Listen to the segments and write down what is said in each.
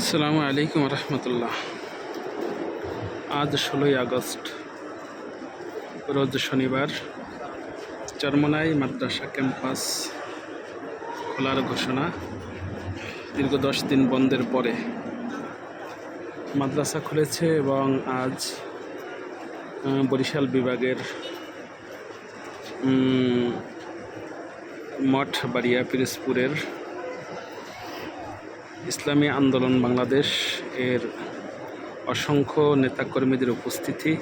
আসসালামু আলাইকুম রহমতুল্লাহ। আজ ষোলোই আগস্ট, রোজ শনিবার, চরমনাই মাদ্রাসা ক্যাম্পাস খোলার ঘোষণা। দীর্ঘ দশ দিন বন্ধের পরে মাদ্রাসা খুলেছে এবং আজ বরিশাল বিভাগের মঠ বাড়িয়া পিরোজপুরের ইসলামী আন্দোলন বাংলাদেশ এর অসংখ্য নেতাকর্মীদের উপস্থিতি।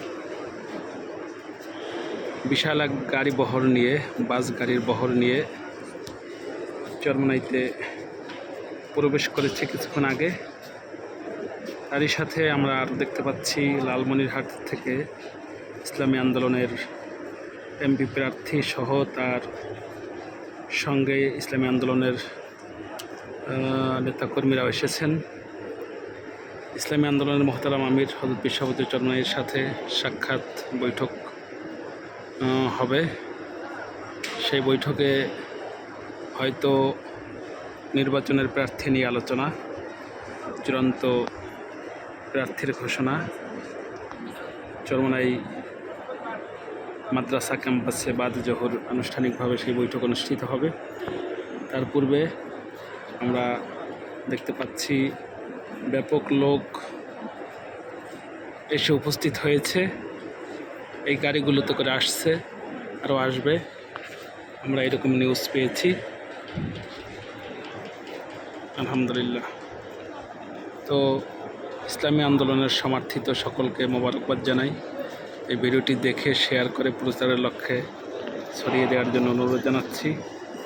বিশাল এক গাড়ি বহর নিয়ে, বাস গাড়ির বহর নিয়ে চরমনাইতে প্রবেশ করেছে কিছুক্ষণ আগে। তারই সাথে আমরা আর দেখতে পাচ্ছি, লালমনিরহাট থেকে ইসলামী আন্দোলনের এমপি প্রার্থী সহ তার সঙ্গে ইসলামী আন্দোলনের নেতাকর্মীরাও এসেছেন। ইসলামী আন্দোলনের মহতারাম আমির হজরত বিশ্বপতি চরমাইয়ের সাথে সাক্ষাৎ বৈঠক হবে। সেই বৈঠকে হয়তো নির্বাচনের প্রার্থী নিয়ে আলোচনা, চূড়ান্ত প্রার্থীর ঘোষণা। চরমনাই মাদ্রাসা ক্যাম্পাসে বাদ জহর আনুষ্ঠানিকভাবে সেই বৈঠক অনুষ্ঠিত হবে। তার পূর্বে আমরা দেখতে পাচ্ছি ব্যাপক লোক এসে উপস্থিত হয়েছে। এই গাড়িগুলোতে করে আসছে আরও আসবে। আমরা এরকম নিউজ পেয়েছি। আলহামদুলিল্লাহ। তো ইসলামী আন্দোলনের সমর্থিত সকলকে মোবারকবাদ জানাই। এই ভিডিওটি দেখে শেয়ার করে প্রচারের লক্ষ্যে ছড়িয়ে দেওয়ার জন্য অনুরোধ জানাচ্ছি।